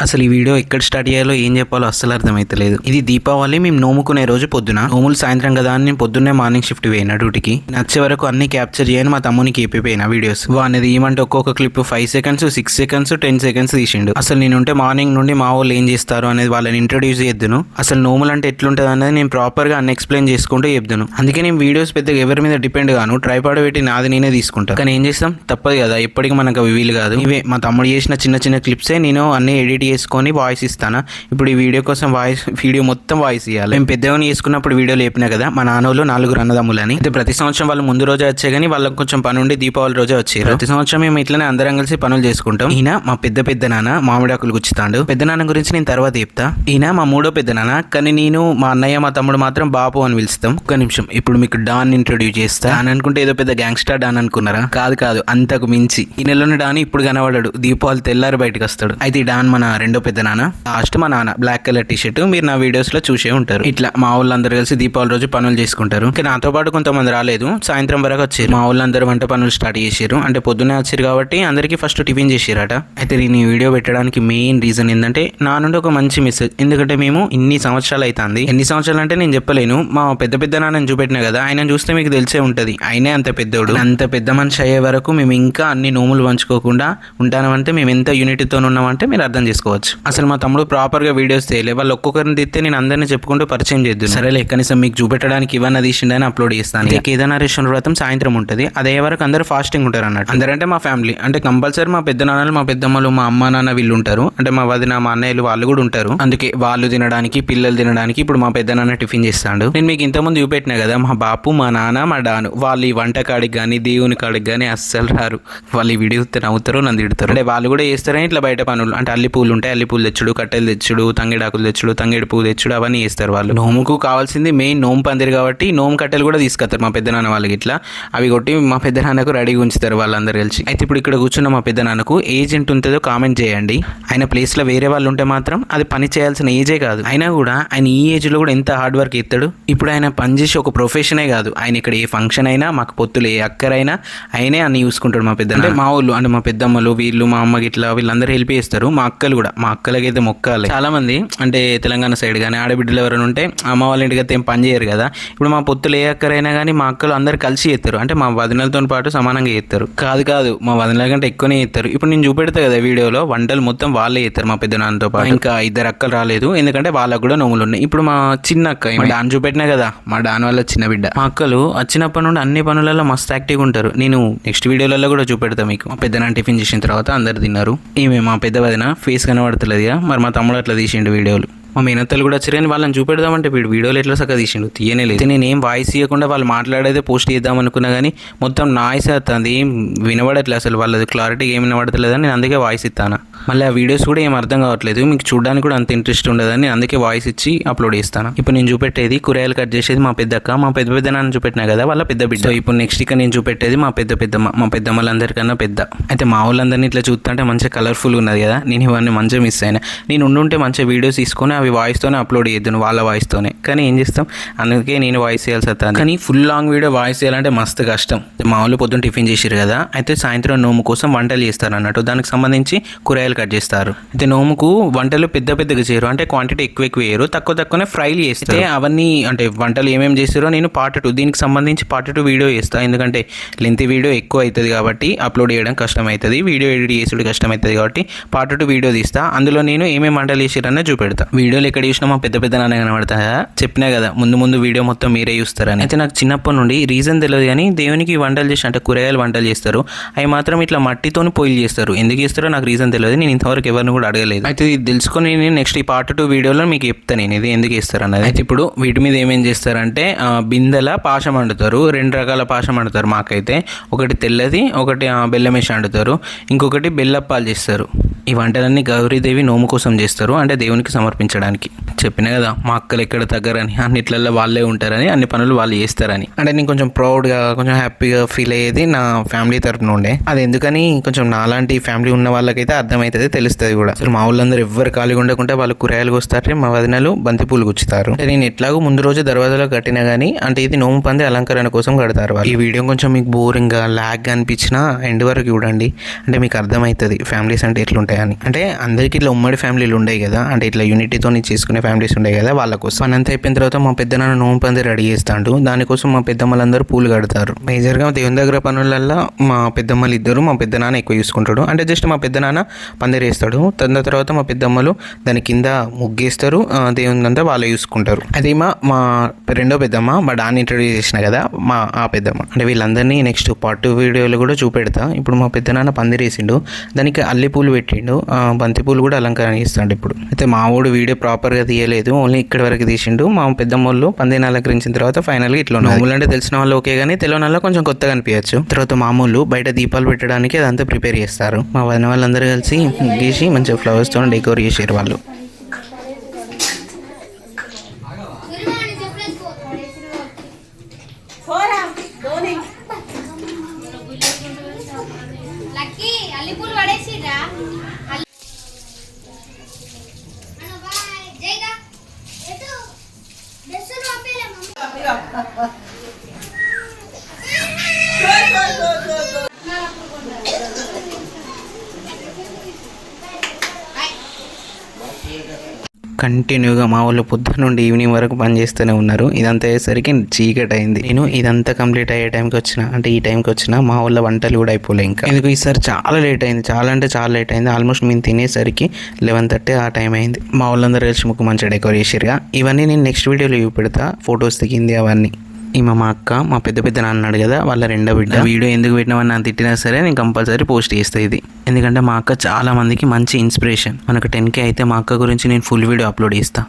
అసలు ఈ వీడియో ఎక్కడ స్టార్ట్ చేయాలో ఏం చెప్పాలో అస్సలు అర్థమైతలేదు. ఇది దీపావళి మేము నోముకునే రోజు పొద్దున. నోములు సాయంత్రం కదా అని నేను పొద్దున్నే మార్నింగ్ షిఫ్ట్ పోయినా డ్యూటీకి. నచ్చే వరకు అన్ని క్యాప్చర్ చేయని మా తమ్మునికి ఏపిపోయిన వీడియోస్. వాడిది ఏమంటే ఒక్కొక్క clip five seconds six seconds ten seconds తీసిండు. అసలు నేను ఉంటే మార్నింగ్ నుండి మా వాళ్ళు ఏం చేస్తారు అనేది వాళ్ళని ఇంట్రడ్యూస్ చేద్దును. అసలు నోములు అంటే ఎట్లుంటుంది అనేది నేను ప్రాపర్గా అన్ని ఎక్స్ప్లెయిన్ చేసుకుంటూ చెప్తాను అందుకే నేను వీడియోస్ పెద్దగా ఎవరి మీద డిపెండ్ గాను. ట్రైపాడ్ పెట్టి నాది నేనే తీసుకుంటా. కానీ ఏం చేస్తాం? తప్పదు కదా. ఎప్పటికీ మనకు అవి వీలు కాదు. ఇవే మా తమ్ముడు చేసిన చిన్న చిన్న క్లిప్సే నేను అన్ని ఎడిట్ చేసుకొని వాయిస్ ఇస్తాను? ఇప్పుడు ఈ వీడియో కోసం వాయిస్ వీడియో మొత్తం వాయిస్ ఇవ్వాలి మేము పెద్దవని చేసుకున్నప్పుడు వీడియో లేపినా కదా మా నాన్నలు నాలుగు అన్నదమ్ములని. అయితే ప్రతి సంవత్సరం వాళ్ళు ముందు రోజే వచ్చే కానీ వాళ్ళకి కొంచెం పని ఉండి దీపావళి రోజే వచ్చారు. ప్రతి సంవత్సరం మేము ఇట్లనే అందరం కలిసి పనులు చేసుకుంటాం. ఈయన మా పెద్ద పెద్ద నాన్న మామిడాకులు గుచ్చుతాడు. పెద్ద నాన్న గురించి నేను తర్వాత చెప్తా. ఈయన మా మూడో పెద్ద నాన్న కానీ నేను మా అన్నయ్య మా తమ్ముడు మాత్రం బాపు అని పిలుస్తాం. ఒక్క నిమిషం ఇప్పుడు మీకు డాన్ ఇంట్రొడ్యూస్ చేస్తా. అని అనుకుంటే ఏదో పెద్ద గ్యాంగ్స్టర్ డాన్ అనుకున్నారా? కాదు కాదు అంతకు మించి. ఈ నెలలోని డాన్ ఇప్పుడు కనబడాడు. దీపావళి తెల్లారి బయటకు వస్తాడు. అయితే డాన్ మన రెండో పెద్ద నాన్న. లాస్ట్ మా నాన్న. బ్లాక్ కలర్ టీ షర్ట్ మీరు నా వీడియోస్లో చూసే ఉంటారు. ఇట్లా మా వాళ్ళందరూ కలిసి దీపావళి రోజు పనులు చేసుకుంటారు. ఇంకా నాతో పాటు కొంతమంది రాలేదు. సాయంత్రం వరకు వచ్చారు. మా వాళ్ళందరూ వంట పనులు స్టార్ట్ చేశారు. అంటే పొద్దున్నే వచ్చారు కాబట్టి అందరికీ ఫస్ట్ టిఫిన్ చేసారట అయితే నేను ఈ వీడియో పెట్టడానికి మెయిన్ రీజన్ ఏంటంటే నా నుండి ఒక మంచి మెసేజ్ ఎందుకంటే మేము ఇన్ని సంవత్సరాలు అవుతుంది ఎన్ని సంవత్సరాలు అంటే నేను చెప్పలేను. మా పెద్ద పెద్ద నాన్నని చూపెట్టిన కదా ఆయన చూస్తే మీకు తెలిసే ఉంటది. ఆయనే అంత పెద్దోడు. అంత పెద్ద మనిషి అయ్యే వరకు మేము ఇంకా అన్ని నోములు పంచుకోకుండా ఉంటామంటే మేము ఎంత యూనిటీతో ఉన్నామంటే మీరు అర్థం చేసుకోవచ్చు. అసలు మా తమ్ముడు ప్రాపర్గా వీడియోస్ తీయలే. వాళ్ళు ఒక్కొక్కరిని తీస్తే నేను అందరిని చెప్పుకుంటూ పరిచయం చేద్దాం సరేలే కనీసం మీకు చూపెట్టడానికి ఇవన్నీ తీసిండని అప్లోడ్ చేస్తాను. కేదారేశ్వర వ్రతం సాయంత్రం ఉంటుంది. అదే వరకు అందరూ ఫాస్టింగ్ ఉంటారు అన్నట్టు. అందరంటే మా ఫ్యామిలీ అంటే కంపల్సరీ మా పెద్ద నాన్నలు మా పెద్దమ్మలు మా అమ్మ నాన్న వీళ్ళు ఉంటారు. అంటే మా వదిన మా అన్నయ్యలు వాళ్ళు కూడా ఉంటారు. అందుకే వాళ్ళు తినడానికి పిల్లలు తినడానికి ఇప్పుడు మా పెద్ద నాన్న టిఫిన్ చేస్తాడు. నేను మీకు ఇంతకుముందు చూపెట్టినా కదా మా బాపు మా నాన్న మా డాను వాళ్ళు ఈ వంట కాడికి కానీ దేవుని కాడికి కానీ అస్సలు రారు. వాళ్ళు ఈ వీడియో నవ్వుతారు నన్ను తిడతారు. అంటే వాళ్ళు కూడా చేస్తారని ఇట్లా బయట పనులు. అంటే అల్లి పూలు ఉంటాయి అల్లి పూలు తెచ్చుడు కట్టెలు తెచ్చుడు తంగేడాకులు తెచ్చుడు తంగిడి పువ్వు తెచ్చుడు అవన్నీ చేస్తారు వాళ్ళు. నోముకు కావాల్సింది మెయిన్ నోము పందిరి కాబట్టి నోము కట్టెలు కూడా తీసుకొస్తారు మా పెద్దనాన్న వాళ్ళకి ఇట్లా. అవి కొట్టి మా పెద్దనాన్నకు రెడీ రెడీగా ఉంచుతారు వాళ్ళందరూ కలిసి. అయితే ఇప్పుడు ఇక్కడ కూర్చున్న మా పెద్దనాన్నకు ఏజ్ ఎంత ఉంటుందో కామెంట్ చేయండి. ఆయన ప్లేస్లో వేరే వాళ్ళు ఉంటే మాత్రం అది పని చేయాల్సిన ఏజే కాదు. అయినా కూడా ఆయన ఈ ఏజ్లో కూడా ఎంత హార్డ్ వర్క్ ఇస్తాడు ఇప్పుడు ఆయన పనిచేసి ఒక ప్రొఫెషనే కాదు. ఆయన ఇక్కడ ఏ ఫంక్షన్ అయినా మాకు పొత్తులు ఏ అక్కరైనా ఆయనే అన్ని చూసుకుంటాడు మా పెద్ద అంటే మా ఊళ్ళు అంటే మా పెద్దమ్మలు వీళ్ళు మా అమ్మకి ఇట్లా వీళ్ళందరూ హెల్ప్ చేస్తారు. మా అక్కలు కూడా. మా అక్కలకైతే మొక్కాలి. చాలా మంది అంటే తెలంగాణ సైడ్ కానీ ఆడబిడ్డలు ఎవరైనా ఉంటే అమ్మ వాళ్ళ ఇంటికి అయితే ఏం పని చేయరు కదా. ఇప్పుడు మా పొత్తులు ఏ అక్కరైనా కానీ మా అక్కలు అందరు కలిసి చేస్తారు. అంటే మా వదినలతో పాటు సమానంగా చేస్తారు. కాదు కాదు. మా వదినల కంటే ఎక్కువనే చేస్తారు. ఇప్పుడు నేను చూపెడతా కదా వీడియోలో వంటలు మొత్తం వాళ్ళే చేస్తారు మా పెద్ద నాన్నతో పాటు. ఇంకా ఇద్దరు అక్కలు రాలేదు. ఎందుకంటే వాళ్ళకు కూడా నోములు ఉన్నాయి. ఇప్పుడు మా చిన్న అక్క మా డాన్ చూపెట్టినా కదా? మా డాన్ వల్ల చిన్న బిడ్డ. మా అక్కలు వచ్చినప్పటి నుండి అన్ని పనులలో మస్తు యాక్టివ్గా ఉంటారు. నేను నెక్స్ట్ వీడియోలలో కూడా చూపెడతా మీకు. మా పెద్ద నాన్న టిఫిన్ చేసిన తర్వాత అందరు తిన్నారు. ఈమె మా పెద్ద వదిన ఫేస్ కనబడతలేదుగా. మరి మా తమ్ముడు అట్లా తీసిండు వీడియోలు. మా మేనత్తలు కూడా వచ్చారు కానీ వాళ్ళని చూపెడదామంటే వీడు వీడియోలు ఎట్లా సగ తీసిండు? తీయనే లేదు. నేను ఏం వాయిస్ ఇవ్వకుండా వాళ్ళు మాట్లాడేదే పోస్ట్ చేద్దాం అనుకున్నా కానీ మొత్తం నాయిస్ అవుతుంది ఏం వినబడట్లేదు అసలు వాళ్ళది క్లారిటీ ఏం వినబడతలేదని నేను అందుకే వాయిస్ ఇస్తాను మళ్ళీ ఆ వీడియోస్ కూడా ఏం అర్థం కావట్లేదు. మీకు చూడడానికి కూడా అంత ఇంట్రెస్ట్ ఉండదని నేను అందుకే వాయిస్ ఇచ్చి అప్లోడ్ చేస్తాను. ఇప్పుడు నేను చూపెట్టేది కూరగాయలు కట్ చేసేది మా పెద్దక్క. మా పెద్ద పెద్ద నాన్న చూపెట్టినా కదా వాళ్ళ పెద్ద బిడ్డ. ఇప్పుడు నెక్స్ట్ ఇక నేను చూపెట్టేది మా పెద్ద పెద్దమ్మ మా పెద్దమ్మలందరికన్నా పెద్ద. అయితే మా వాళ్ళందరినీ ఇట్లా చూస్తుంటే మంచిగా కలర్ఫుల్ ఉన్నది కదా. నేను ఇవన్నీ మంచిగా మిస్ అయినా. నేను ఉండుంటే మంచిగా వీడియోస్ తీసుకొని అవి వాయిస్తోనే అప్లోడ్ చేయొద్దును వాళ్ళ వాయిస్తోనే. కానీ ఏం చేస్తాం? అందుకే నేను వాయిస్ చేయాల్సి వస్తాను కానీ ఫుల్ లాంగ్ వీడియో వాయిస్ చేయాలంటే మస్తు కష్టం. మా వాళ్ళు పొద్దున్న టిఫిన్ చేసారు కదా అయితే సాయంత్రం నోము కోసం వంటలు చేస్తారు అన్నట్టు. దానికి సంబంధించి కూరగాయలు కట్ చేస్తారు. అయితే నోముకు వంటలు పెద్ద పెద్దగా చేయరు. అంటే క్వాంటిటీ ఎక్కువ ఎక్కువ వేయరు. తక్కువ తక్కువనే ఫ్రైలు చేస్తే అవన్నీ అంటే వంటలు ఏమేమి చేస్తారో నేను పార్ట్ టూ దీనికి సంబంధించి పార్ట్ టూ వీడియో చేస్తాను ఎందుకంటే లెంత్ వీడియో ఎక్కువ అవుతుంది కాబట్టి అప్లోడ్ చేయడం కష్టం అవుతుంది వీడియో ఎడిట్ చేసుడు కష్టం అవుతుంది కాబట్టి పార్ట్ టూ వీడియో తీస్తా. అందులో నేను ఏమేమి వంటలు చేసారనే చూపెడతా. వీడియోలు ఎక్కడ చూసినా మా పెద్ద పెద్ద నాన్న కనబడతాయా? చెప్పినా కదా ముందు ముందు వీడియో మొత్తం మీరే చూస్తారని. అయితే నాకు చిన్నప్పటి నుండి రీజన్ తెలియదు కానీ దేవునికి వంటలు చేసి అంటే కూరగాయలు వంటలు చేస్తారు. అవి మాత్రం ఇట్లా మట్టితోని పొయ్యిలు చేస్తారు. ఎందుకు చేస్తారో నాకు రీజన్ తెలియదు నేను ఇంతవరకు ఎవరిని కూడా అడగలేదు. అయితే ఇది తెలుసుకొని నేను నెక్స్ట్ ఈ పార్ట్ టూ వీడియోలో మీకు చెప్తాను నేను ఇది ఎందుకు చేస్తారు అన్నది. అయితే ఇప్పుడు వీటి మీద ఏమేం చేస్తారంటే బిందెల పాశం వండుతారు రెండు రకాల పాశం వండుతారు మాకైతే. ఒకటి తెల్లది ఒకటి బెల్లం వేసి వండుతారు ఇంకొకటి బెల్లప్పాలు చేస్తారు. ఈ వంటలన్నీ గౌరీదేవి నోము కోసం చేస్తారు అంటే దేవునికి సమర్పించడానికి. చెప్పిన కదా మా అక్కలు ఎక్కడ తగ్గరని అన్నిట్లలో వాళ్ళే ఉంటారని అన్ని పనులు వాళ్ళు చేస్తారని. అంటే నేను కొంచెం ప్రౌడ్గా కొంచెం హ్యాపీగా ఫీల్ అయ్యేది నా ఫ్యామిలీ తరపున ఉండే. అది ఎందుకని కొంచెం నాలాంటి ఫ్యామిలీ ఉన్న వాళ్ళకైతే అర్థమవుతుంది తెలుస్తుంది కూడా. అసలు మా వాళ్ళందరూ ఎవ్వరు ఖాళీగా ఉండకుండా వాళ్ళు కూరగాయలు వస్తారు మా వదినలు బంతిపూలు గుచ్చుతారు. అంటే నేను ఎట్లాగో ముందు రోజు దర్వాజాలో కట్టినా కానీ అంటే ఇది నోము పంది అలంకరణ కోసం కడతారు వాళ్ళు. ఈ వీడియో కొంచెం మీకు బోరింగ్గా ల్యాగ్గా అనిపించినా ఎండ్ వరకు చూడండి. అంటే మీకు అర్థమవుతుంది ఫ్యామిలీస్ అంటే ఎట్లుంటాయని. అంటే అందరికీ ఇట్లా ఉమ్మడి ఫ్యామిలీలు ఉండేవి కదా అంటే ఇట్లా యూనిటీతో చేసుకునే ఫ్యామిలీస్ ఉండే కదా వాళ్ళ కోసం. అనంత అయిపోయిన తర్వాత మా పెద్దనాన్న నోము పంది రెడీ చేస్తాడు. దానికోసం మా పెద్దమ్మలందరూ పూలు కడతారు. మేజర్గా దేవుని దగ్గర పనులల్లో మా పెద్దమ్మలు ఇద్దరు మా పెద్దనాన్న ఎక్కువ చూసుకుంటాడు. అంటే జస్ట్ మా పెద్దనాన్న పందిరి వేస్తాడు. దాని తర్వాత మా పెద్దమ్మలు దాని కింద ముగ్గేస్తారు. దేవుని అంతా వాళ్ళు చూసుకుంటారు. అది మా మా రెండో పెద్దమ్మ మా డాన్ ఇంట్రడ్యూస్ చేసిన కదా మా ఆ పెద్దమ్మ. అంటే వీళ్ళందరినీ నెక్స్ట్ పార్ట్ టూ కూడా చూపెడతా. ఇప్పుడు మా పెద్దనాన్న పందిరి వేసిండు. దానికి అల్లి పూలు పెట్టిండు. బంతి పూలు కూడా అలంకరణ చేస్తాడు ఇప్పుడు. అయితే మా వీడియో ప్రాపర్గా తీయలేదు. ఓన్లీ ఇక్కడ వరకు తీసిండు. మా పెద్దమ్మ వాళ్ళు పందిరిని అలంకరించిన తర్వాత ఫైనల్గా ఇట్లా నోములు అంటే తెలిసిన వాళ్ళు ఓకే కానీ తెలియని కొంచెం కొత్తగా అనిపించచ్చు. తర్వాత మామూలు బయట దీపాలు పెట్టడానికి అదంతా ప్రిపేర్ చేస్తారు. మా వదిన వాళ్ళందరూ కలిసి గీసి మంచిగా ఫ్లవర్స్తో డెకోర్ చేసారు వాళ్ళు. కంటిన్యూగా మా వాళ్ళు పొద్దున నుండి ఈవినింగ్ వరకు పని చేస్తూనే ఉన్నారు. ఇదంతా అయ్యేసరికి చీకటి అయింది. నేను ఇదంతా కంప్లీట్ అయ్యే టైంకి వచ్చిన అంటే ఈ టైంకి వచ్చిన మా వాళ్ళ వంటలు కూడా అయిపోలే ఇంకా. ఎందుకు ఈసారి చాలా లేట్ అయింది. చాలా అంటే చాలా లేట్ అయింది. ఆల్మోస్ట్ మేము తినేసరికి లెవెన్ థర్టీ ఆ టైం అయింది. మా వాళ్ళందరూ కలిసి ముక్కు మంచిగా డెకోర్ చేసిరుగా ఇవన్నీ నేను నెక్స్ట్ వీడియోలో చూపెడతా. ఫొటోస్ దిగింది అవన్నీ. ఈమె మా అక్క మా పెద్ద పెద్ద నాన్న అన్నాడు కదా వాళ్ళ రెండో బిడ్డ. వీడియో ఎందుకు పెట్టినామని నన్ను తిట్టినా సరే నేను కంపల్సరీ పోస్ట్ చేస్తాను ఇది. ఎందుకంటే మా అక్క చాలా మందికి మంచి ఇన్స్పిరేషన్ మనకు టెన్ కే అయితే మా అక్క గురించి నేను ఫుల్ వీడియో అప్లోడ్ చేస్తాను